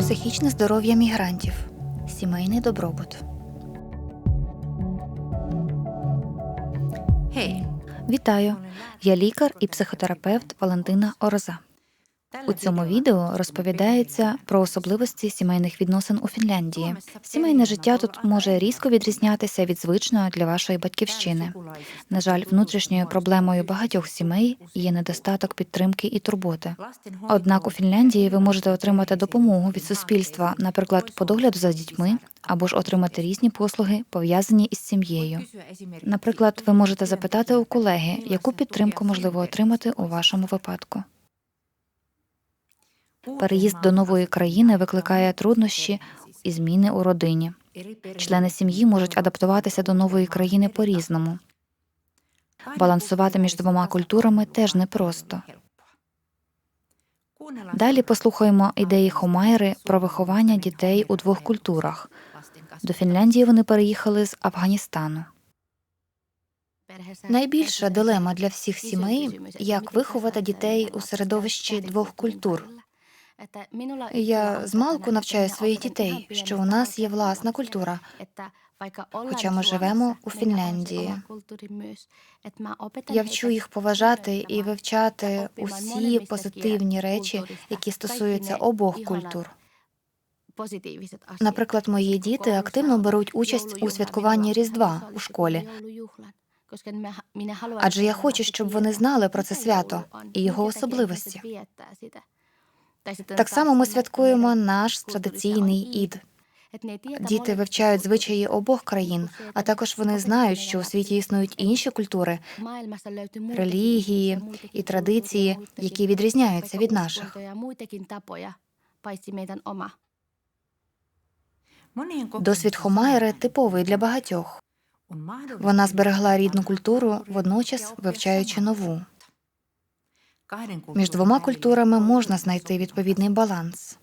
Психічне здоров'я мігрантів. Сімейний добробут. Hey. Вітаю! Я лікар і психотерапевт Валентина Ороза. У цьому відео розповідається про особливості сімейних відносин у Фінляндії. Сімейне життя тут може різко відрізнятися від звичного для вашої батьківщини. На жаль, внутрішньою проблемою багатьох сімей є недостаток підтримки і турботи. Однак у Фінляндії ви можете отримати допомогу від суспільства, наприклад, по догляду за дітьми, або ж отримати різні послуги, пов'язані із сім'єю. Наприклад, ви можете запитати у колеги, яку підтримку можливо отримати у вашому випадку. Переїзд до нової країни викликає труднощі і зміни у родині. Члени сім'ї можуть адаптуватися до нової країни по-різному. Балансувати між двома культурами теж непросто. Далі послухаємо ідеї Хомайри про виховання дітей у двох культурах. До Фінляндії вони переїхали з Афганістану. Найбільша дилема для всіх сімей як виховати дітей у середовищі двох культур. Я змалку навчаю своїх дітей, що у нас є власна культура, хоча ми живемо у Фінляндії. Я вчу їх поважати і вивчати усі позитивні речі, які стосуються обох культур. Наприклад, мої діти активно беруть участь у святкуванні Різдва у школі, адже я хочу, щоб вони знали про це свято і його особливості. Так само ми святкуємо наш традиційний ід. Діти вивчають звичаї обох країн, а також вони знають, що у світі існують інші культури, релігії і традиції, які відрізняються від наших. Досвід Хомайри типовий для багатьох. Вона зберегла рідну культуру, водночас вивчаючи нову. Між двома культурами можна знайти відповідний баланс.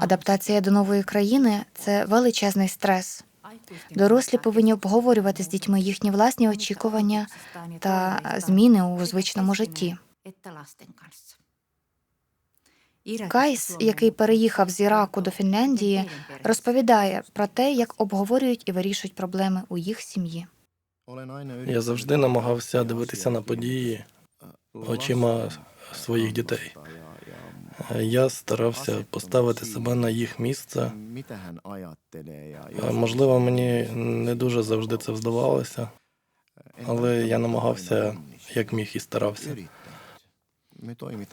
Адаптація до нової країни це величезний стрес. Дорослі повинні обговорювати з дітьми їхні власні очікування та зміни у звичному житті. Кайс, який переїхав з Іраку до Фінляндії, розповідає про те, як обговорюють і вирішують проблеми у їх сім'ї. Я завжди намагався дивитися на події очима своїх дітей. Я старався поставити себе на їх місце. Можливо, мені не дуже завжди це вдавалося, але я намагався як міг і старався.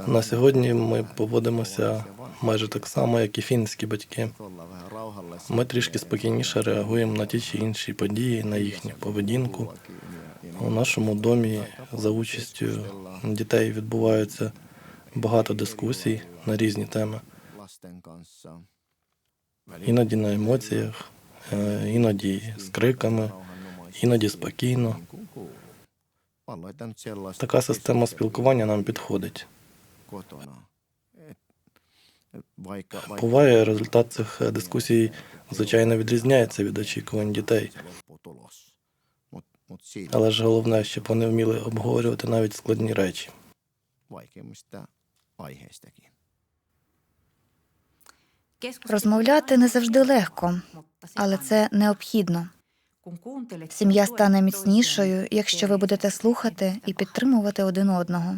На сьогодні ми поводимося майже так само, як і фінські батьки. Ми трішки спокійніше реагуємо на ті чи інші події, на їхню поведінку. У нашому домі за участю дітей відбуваються багато дискусій на різні теми. Іноді на емоціях, е, іноді з криками, іноді спокійно. Така система спілкування нам підходить. Буває, результат цих е, дискусій звичайно відрізняється від очікувань дітей, але ж головне, щоб вони вміли обговорювати навіть складні речі. Розмовляти не завжди легко, але це необхідно. Сім'я стане міцнішою, якщо ви будете слухати і підтримувати один одного.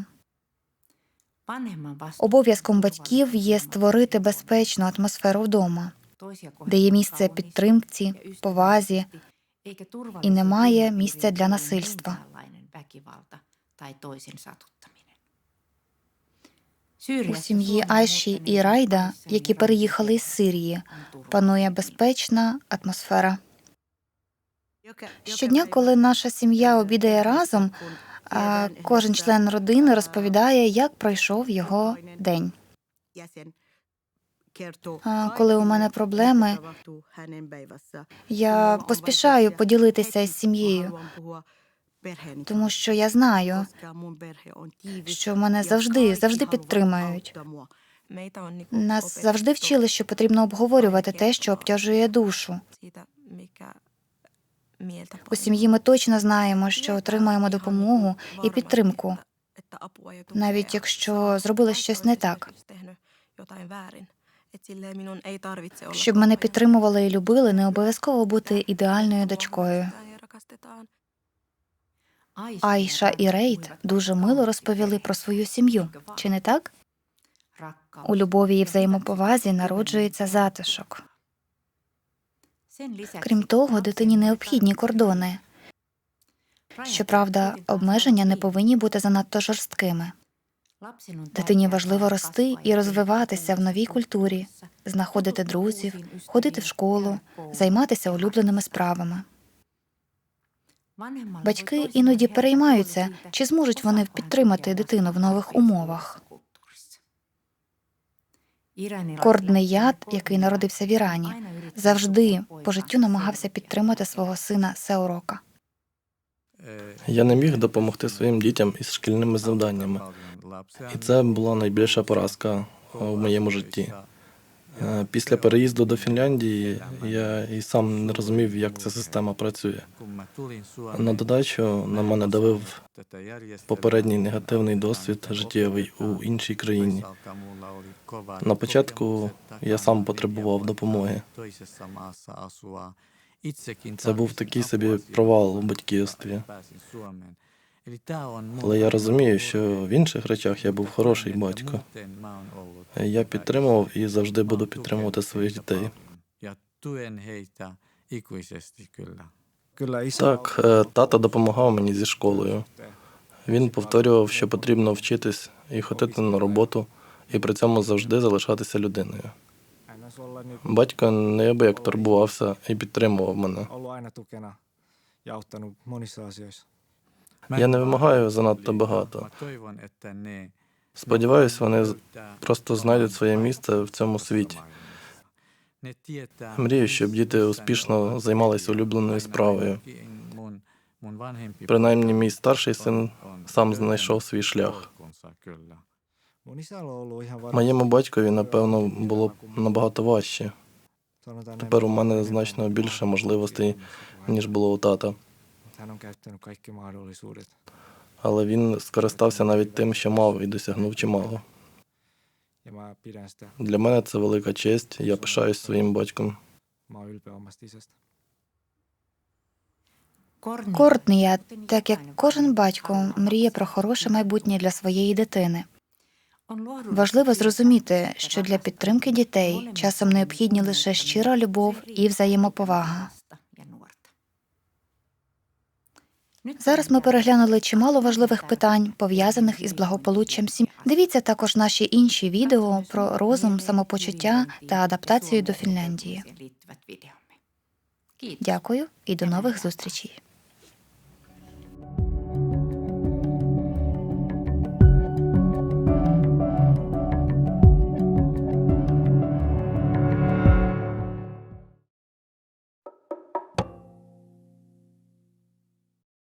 Обов'язком батьків є створити безпечну атмосферу вдома, де є місце підтримці, повазі і немає місця для насильства. У сім'ї Айші і Райда, які переїхали із Сирії, панує безпечна атмосфера. Щодня, коли наша сім'я обідає разом, кожен член родини розповідає, як пройшов його день. Коли у мене проблеми, я поспішаю поділитися із сім'єю, тому що я знаю, що мене завжди, завжди підтримають. Нас завжди вчили, що потрібно обговорювати те, що обтяжує душу. У сім'ї ми точно знаємо, що отримаємо допомогу і підтримку, навіть якщо зробили щось не так. Щоб мене підтримували і любили, не обов'язково бути ідеальною дочкою. Айша і Рейд дуже мило розповіли про свою сім'ю. Чи не так? У любові і взаємоповазі народжується затишок. Крім того, дитині необхідні кордони. Щоправда, обмеження не повинні бути занадто жорсткими. Дитині важливо рости і розвиватися в новій культурі, знаходити друзів, ходити в школу, займатися улюбленими справами. Батьки іноді переймаються, чи зможуть вони підтримати дитину в нових умовах. Корднеят, який народився в Ірані, завжди по життю намагався підтримати свого сина Сеурока. Я не міг допомогти своїм дітям із шкільними завданнями. І це була найбільша поразка в моєму житті. Е, Після переїзду до Фінляндії я і сам не розумів, як ця система працює. На додачу на мене давив попередній негативний досвід життєвий у іншій країні. На початку я сам потребував допомоги. Це був такий собі провал у батьківстві. Але я розумію, що в інших речах я був хороший батько. Я підтримував і завжди буду підтримувати своїх дітей. Так, е, тато допомагав мені зі школою. Він повторював, що потрібно вчитись і ходити на роботу, і при цьому завжди залишатися людиною. Батько неабияк турбувався і підтримував мене. Я не вимагаю занадто багато. Сподіваюсь, вони просто знайдуть своє місце в цьому світі. Мрію, щоб діти успішно займалися улюбленою справою. Принаймні, мій старший син сам знайшов свій шлях. Моєму батькові, напевно, було набагато важче. Тепер у мене значно більше можливостей, ніж було у тата. Але він скористався навіть тим, що мав, і досягнув чимало. Для мене це велика честь. Я пишаюсь своїм батьком. Кортнеят, так як кожен батько, мріє про хороше майбутнє для своєї дитини. Важливо зрозуміти, що для підтримки дітей часом необхідні лише щира любов і взаємоповага. Зараз ми переглянули чимало важливих питань, пов'язаних із благополуччям сім'ї. Дивіться також наші інші відео про розум, самопочуття та адаптацію до Фінляндії. Дякую і до нових зустрічей.